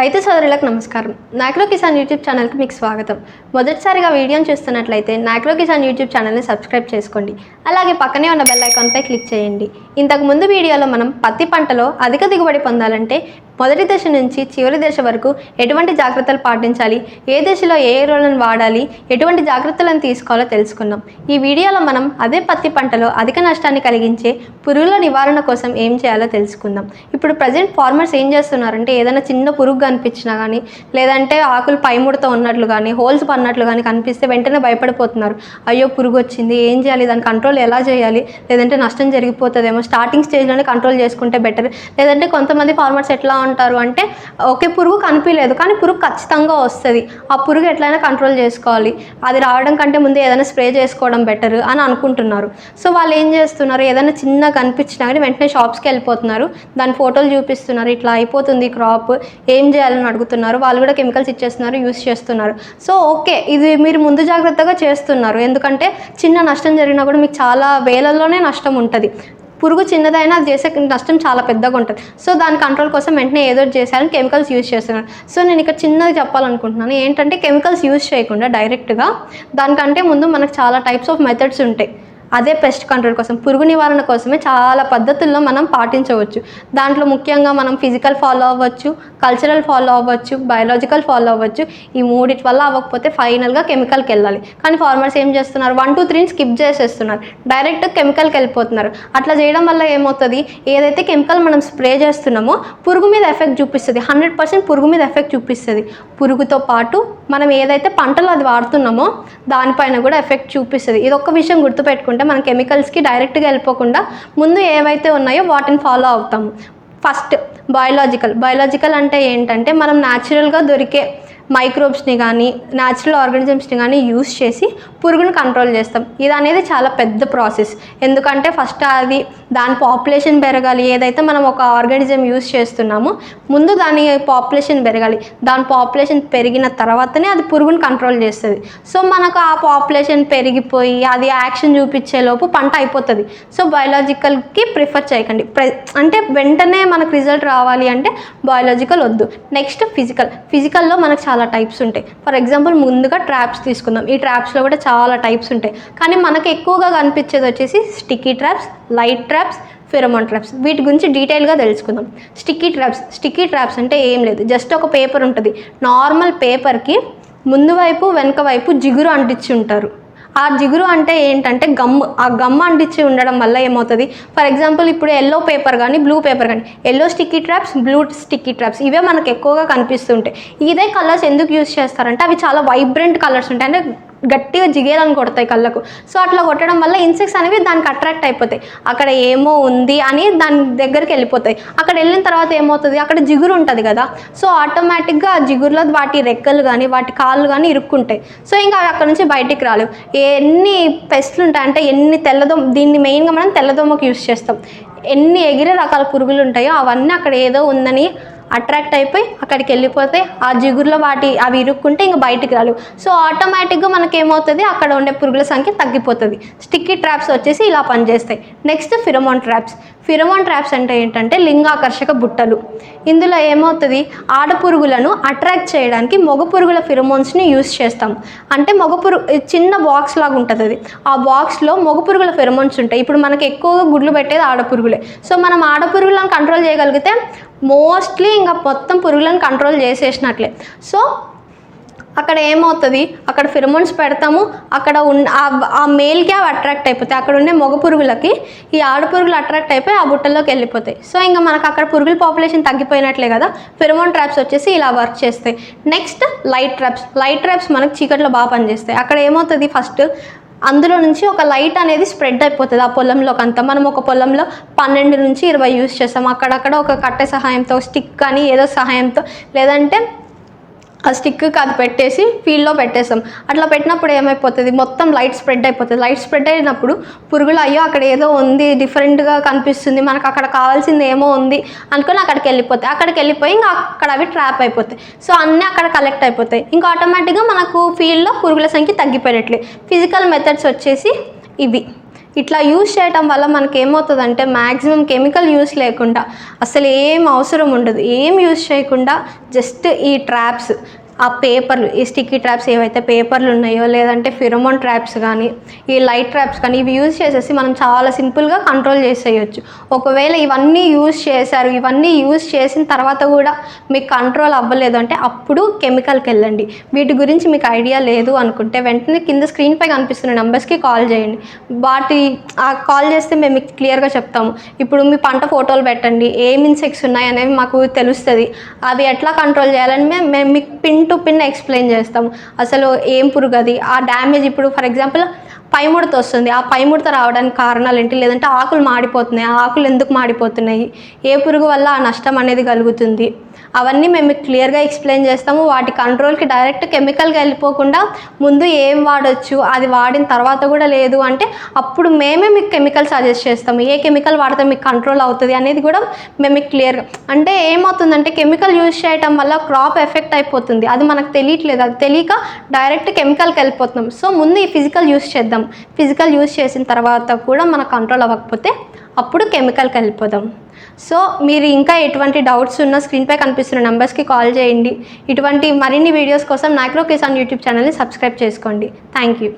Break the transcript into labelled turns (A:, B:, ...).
A: రైతు సోదరులకు నమస్కారం. నాక్రో కిసాన్ యూట్యూబ్ ఛానల్కి మీకు స్వాగతం. మొదటిసారిగా వీడియోని చూస్తున్నట్లయితే నాక్రో కిసాన్ యూట్యూబ్ ఛానల్ని సబ్స్క్రైబ్ చేసుకోండి. అలాగే పక్కనే ఉన్న బెల్ ఐకాన్పై క్లిక్ చేయండి. ఇంతకు ముందు వీడియోలో మనం పత్తి పంటలో అధిక దిగుబడి పొందాలంటే మొదటి దశ నుంచి చివరి దశ వరకు ఎటువంటి జాగ్రత్తలు పాటించాలి? ఏ దశలో ఏ ఎరువులను వాడాలి? ఎటువంటి జాగ్రత్తలను తీసుకోవాలో తెలుసుకున్నాం ఈ వీడియోలో మనం అదే పత్తి పంటలో అధిక నష్టాన్ని కలిగించే పురుగుల నివారణ కోసం ఏం చేయాలో తెలుసుకుందాం. ఇప్పుడు ప్రజెంట్ ఫార్మర్స్ ఏం చేస్తున్నారంటే ఏదైనా చిన్న పురుగు కనిపించినా కానీ లేదంటే ఆకులు పైముడత ఉన్నట్లు కానీ హోల్స్ పడినట్లు కానీ కనిపిస్తే వెంటనే భయపడిపోతున్నారు. అయ్యో పురుగు వచ్చింది ఏం చేయాలి? దాని కంట్రోల్ ఎలా చేయాలి? లేదంటే నష్టం జరిగిపోతుందేమో స్టార్టింగ్ స్టేజ్లోనే కంట్రోల్ చేసుకుంటే బెటర్ లేదంటే కొంతమంది ఫార్మర్స్ ఎట్లా అంటారు అంటే ఒకే పురుగు కనిపించలేదు కానీ పురుగు ఖచ్చితంగా వస్తుంది. ఆ పురుగు ఎట్లయినా కంట్రోల్ చేసుకోవాలి. అది రావడం కంటే ముందు ఏదైనా స్ప్రే చేసుకోవడం బెటర్ అని అనుకుంటున్నారు. సో వాళ్ళు ఏం చేస్తున్నారు? ఏదైనా చిన్న కనిపించినా కానీ వెంటనే షాప్స్కి వెళ్ళిపోతున్నారు. దాని ఫోటోలు చూపిస్తున్నారు. ఇట్లా అయిపోతుంది క్రాప్ ఏం చేయాలని అడుగుతున్నారు? వాళ్ళు కూడా కెమికల్స్ ఇచ్చేస్తున్నారు యూస్ చేస్తున్నారు. సో ఓకే ఇది మీరు ముందు జాగ్రత్తగా చేస్తున్నారు. ఎందుకంటే చిన్న నష్టం జరిగినా కూడా మీకు చాలా వేలల్లోనే నష్టం ఉంటుంది. పురుగు చిన్నదైనా అది చేసే నష్టం చాలా పెద్దగా ఉంటుంది. సో దాని కంట్రోల్ కోసం వెంటనే ఏదో చేశారని కెమికల్స్ యూజ్ చేస్తున్నారు. సో నేను ఇక్కడ చిన్నది చెప్పాలనుకుంటున్నాను. ఏంటంటే కెమికల్స్ యూజ్ చేయకుండా డైరెక్ట్గా దానికంటే ముందు మనకు చాలా టైప్స్ ఆఫ్ మెథడ్స్ ఉంటాయి. అదే పెస్ట్ కంట్రోల్ కోసం పురుగు నివారణ కోసమే చాలా పద్ధతుల్లో మనం పాటించవచ్చు. దాంట్లో ముఖ్యంగా మనం ఫిజికల్ ఫాలో అవ్వచ్చు కల్చరల్ ఫాలో అవ్వచ్చు బయాలజికల్ ఫాలో అవ్వచ్చు. ఈ మూడిటి వల్ల అవ్వకపోతే ఫైనల్గా కెమికల్కి వెళ్ళాలి. కానీ ఫార్మర్స్ ఏం చేస్తున్నారు? వన్ టూ త్రీని స్కిప్ చేసేస్తున్నారు. డైరెక్ట్ కెమికల్కి వెళ్ళిపోతున్నారు. అట్లా చేయడం వల్ల ఏమవుతుంది? ఏదైతే కెమికల్ మనం స్ప్రే చేస్తున్నామో పురుగు మీద ఎఫెక్ట్ చూపిస్తుంది. హండ్రెడ్ పర్సెంట్ పురుగు మీద ఎఫెక్ట్ చూపిస్తుంది. పురుగుతో పాటు మనం ఏదైతే పంటలు అది వాడుతున్నామో దానిపైన కూడా ఎఫెక్ట్ చూపిస్తుంది. ఇది ఒక్క విషయం గుర్తుపెట్టుకుంటే అంటే మనం కెమికల్స్కి డైరెక్ట్గా వెళ్ళిపోకుండా ముందు ఏవైతే ఉన్నాయో వాటిని ఫాలో అవుతాము ఫస్ట్ బయోలాజికల్ బయోలాజికల్ అంటే ఏంటంటే మనం న్యాచురల్గా దొరికే మైక్రోబ్స్ని కానీ న్యాచురల్ ఆర్గానిజమ్స్ని కానీ యూస్ చేసి పురుగుని కంట్రోల్ చేస్తాం. ఇది అనేది చాలా పెద్ద ప్రాసెస్ ఎందుకంటే ఫస్ట్ అది దాని పాపులేషన్ పెరగాలి. ఏదైతే మనం ఒక ఆర్గానిజం యూస్ చేస్తున్నామో ముందు దాని పాపులేషన్ పెరగాలి. దాని పాపులేషన్ పెరిగిన తర్వాతనే అది పురుగుని కంట్రోల్ చేస్తుంది. సో మనకు ఆ పాపులేషన్ పెరిగిపోయి అది యాక్షన్ చూపించే లోపు పంట అయిపోతుంది. సో బయాలజికల్కి ప్రిఫర్ చేయకండి. ప్ర అంటే వెంటనే మనకు రిజల్ట్ రావాలి అంటే బయాలజికల్ వద్దు. నెక్స్ట్ ఫిజికల్ ఫిజికల్లో మనకు చాలా టైప్స్ ఉంటాయి. ఫర్ ఎగ్జాంపుల్ ముందుగా ట్రాప్స్ తీసుకుందాం. ఈ ట్రాప్స్లో కూడా చాలా టైప్స్ ఉంటాయి. కానీ మనకు ఎక్కువగా కనిపించేది వచ్చేసి sticky traps light traps pheromone traps వీటి గురించి డీటెయిల్గా తెలుసుకుందాం. స్టిక్కీ ట్రాప్స్ స్టిక్కీ ట్రాప్స్ అంటే ఏం లేదు. జస్ట్ ఒక పేపర్ ఉంటుంది. నార్మల్ పేపర్కి ముందు వైపు వెనక వైపు జిగురు అంటించి ఉంటారు. ఆ జిగురు అంటే ఏంటంటే గమ్ ఆ గమ్ అంటించి ఉండడం వల్ల ఏమవుతుంది? ఫర్ ఎగ్జాంపుల్ ఇప్పుడు ఎల్లో పేపర్ కానీ బ్లూ పేపర్ కానీ yellow sticky traps blue sticky traps ఇవే మనకు ఎక్కువగా కనిపిస్తుంటాయి. ఇదే కలర్స్ ఎందుకు యూస్ చేస్తారంటే అవి చాలా వైబ్రెంట్ కలర్స్ ఉంటాయి. అంటే గట్టిగా జిగేలని కొడతాయి కళ్ళకు. సో అట్లా కొట్టడం వల్ల ఇన్సెక్ట్స్ అనేవి దానికి అట్రాక్ట్ అయిపోతాయి. అక్కడ ఏమో ఉంది అని దాని దగ్గరికి వెళ్ళిపోతాయి. అక్కడ వెళ్ళిన తర్వాత ఏమవుతుంది? అక్కడ జిగురు ఉంటుంది కదా. సో ఆటోమేటిక్గా ఆ జిగురులో వాటి రెక్కలు కానీ వాటి కాళ్ళు కానీ ఇరుక్కుంటాయి. సో ఇంకా అవి అక్కడ నుంచి బయటికి రాలేవు. ఎన్ని పెస్ట్లు ఉంటాయి అంటే ఎన్ని తెల్లదోమ దీన్ని మెయిన్గా మనం తెల్లదోమకు యూస్ చేస్తాం. ఎన్ని ఎగిరే రకాల పురుగులు ఉంటాయో అవన్నీ అక్కడ ఏదో ఉందని అట్రాక్ట్ అయిపోయి అక్కడికి వెళ్ళిపోతే ఆ జిగురులో వాటి అవి ఇరుక్కుంటే ఇంకా బయటికి రాలు సో ఆటోమేటిక్గా మనకి ఏమవుతుంది అక్కడ ఉండే పురుగుల సంఖ్య తగ్గిపోతుంది. స్టిక్కీ ట్రాప్స్ వచ్చేసి ఇలా పనిచేస్తాయి. Next pheromone traps. Pheromone traps అంటే ఏంటంటే లింగాకర్షక బుట్టలు. ఇందులో ఏమవుతుంది? ఆడపురుగులను అట్రాక్ట్ చేయడానికి మగ పురుగుల ఫిరమోన్స్ని యూస్ చేస్తాం. అంటే మగ పురుగు చిన్న బాక్స్ లాగా ఉంటుంది అది ఆ బాక్స్లో మగ పురుగుల ఫిరమోన్స్ ఉంటాయి. ఇప్పుడు మనకి ఎక్కువగా గుడ్లు పెట్టేది ఆడపురుగులే. సో మనం ఆడపురుగులను కంట్రోల్ చేయగలిగితే మోస్ట్లీ ఇంకా మొత్తం పురుగులను కంట్రోల్ చేసేసినట్లే. సో అక్కడ ఏమవుతుంది? అక్కడ ఫిరమోన్స్ పెడతాము. అక్కడ ఉన్న ఆ- ఆ మేల్కి అవి అట్రాక్ట్ అయిపోతాయి. అక్కడ ఉండే మగ పురుగులకి ఈ ఆడ పురుగులు అట్రాక్ట్ అయిపోయి ఆ బుట్టల్లోకి వెళ్ళిపోతాయి. సో ఇంకా మనకు అక్కడ పురుగుల పాపులేషన్ తగ్గిపోయినట్లే కదా ఫిరమోన్ ట్రాప్స్ వచ్చేసి ఇలా వర్క్ చేస్తాయి. Next light traps light traps మనకు చీకట్లో బాగా పనిచేస్తాయి. అక్కడ ఏమవుతుంది ఫస్ట్ అందులో నుంచి ఒక లైట్ అనేది స్ప్రెడ్ అయిపోతుంది ఆ పొలంలోకి అంతా. మనం ఒక పొలంలో పన్నెండు నుంచి ఇరవై యూస్ చేస్తాం. అక్కడక్కడ ఒక కట్టె సహాయంతో స్టిక్ కానీ ఏదో సహాయంతో లేదంటే ఆ స్టిక్కి అది పెట్టేసి ఫీల్డ్లో పెట్టేస్తాం. అట్లా పెట్టినప్పుడు ఏమైపోతుంది? మొత్తం లైట్ స్ప్రెడ్ అయిపోతుంది. లైట్ స్ప్రెడ్ అయినప్పుడు పురుగులు అయ్యో అక్కడ ఏదో ఉంది డిఫరెంట్గా కనిపిస్తుంది మనకు అక్కడ కావాల్సింది ఏమో ఉంది అనుకుని అక్కడికి వెళ్ళిపోతాయి. అక్కడికి వెళ్ళిపోయి ఇంకా అక్కడ అవి ట్రాప్ అయిపోతాయి. సో అన్నీ అక్కడ కలెక్ట్ అయిపోతాయి. ఇంకా ఆటోమేటిక్గా మనకు ఫీల్డ్లో పురుగుల సంఖ్య తగ్గిపోయినట్లే. ఫిజికల్ మెథడ్స్ వచ్చేసి ఇవి. ఇట్లా యూస్ చేయటం వల్ల మనకి ఏమవుతుందంటే మ్యాక్సిమం కెమికల్ యూస్ లేకుండా అసలు ఏం అవసరం ఉండదు. ఏం యూస్ చేయకుండా జస్ట్ ఈ ట్రాప్స్ ఆ పేపర్లు ఈ స్టిక్కీ ట్రాప్స్ ఏవైతే పేపర్లు ఉన్నాయో లేదంటే ఫిరమోన్ ట్రాప్స్ కానీ ఈ లైట్ ట్రాప్స్ కానీ ఇవి యూజ్ చేసేసి మనం చాలా సింపుల్గా కంట్రోల్ చేసేయచ్చు. ఒకవేళ ఇవన్నీ యూజ్ చేశారు ఇవన్నీ యూజ్ చేసిన తర్వాత కూడా మీకు కంట్రోల్ అవ్వలేదు అంటే అప్పుడు కెమికల్కి వెళ్ళండి. వీటి గురించి మీకు ఐడియా లేదు అనుకుంటే వెంటనే కింద స్క్రీన్పై కనిపిస్తున్న నెంబర్స్కి కాల్ చేయండి. వాటి ఆ కాల్ చేస్తే మేము మీకు క్లియర్గా చెప్తాము. ఇప్పుడు మీ పంట ఫోటోలు పెట్టండి. ఏం ఇన్సెక్ట్స్ ఉన్నాయి అనేవి మాకు తెలుస్తుంది. అవి ఎట్లా కంట్రోల్ చేయాలని మేము మేము మీకు పిన్ టు పిన్ ఎక్స్ప్లెయిన్ చేస్తాము అసలు ఏం పురుగు అది ఆ డ్యామేజ్ ఇప్పుడు ఫర్ ఎగ్జాంపుల్ పైముడత వస్తుంది. ఆ పైముడత రావడానికి కారణాలు ఏంటి? లేదంటే ఆకులు మాడిపోతున్నాయి. ఆ ఆకులు ఎందుకు మాడిపోతున్నాయి? ఏ పురుగు వల్ల ఆ నష్టం అనేది కలుగుతుంది? అవన్నీ మేము క్లియర్గా ఎక్స్ప్లెయిన్ చేస్తాము. వాటి కంట్రోల్కి డైరెక్ట్ కెమికల్గా వెళ్ళిపోకుండా ముందు ఏం వాడొచ్చు అది వాడిన తర్వాత కూడా లేదు అంటే అప్పుడు మేమే మీకు కెమికల్ సజెస్ట్ చేస్తాము. ఏ కెమికల్ వాడితే మీకు కంట్రోల్ అవుతుంది అనేది కూడా మేము మీకు క్లియర్గా అంటే ఏమవుతుందంటే కెమికల్ యూజ్ చేయటం వల్ల క్రాప్ ఎఫెక్ట్ అయిపోతుంది. అది మనకు తెలియట్లేదు. అది తెలియక డైరెక్ట్ కెమికల్కి వెళ్ళిపోతున్నాం. సో ముందు ఈ ఫిజికల్ యూజ్ చేద్దాం. ఫిజికల్ యూజ్ చేసిన తర్వాత కూడా మన కంట్రోల్ అవ్వకపోతే అప్పుడు కెమికల్కి వెళ్ళిపోదాం. సో మీరు ఇంకా ఎటువంటి డౌట్స్ ఉన్నా స్క్రీన్పై కనిపిస్తున్న నెంబర్స్కి కాల్ చేయండి. ఇటువంటి మరిన్ని వీడియోస్ కోసం నాక్రో కిసాన్ యూట్యూబ్ ఛానల్ని సబ్స్క్రైబ్ చేసుకోండి. Thank you.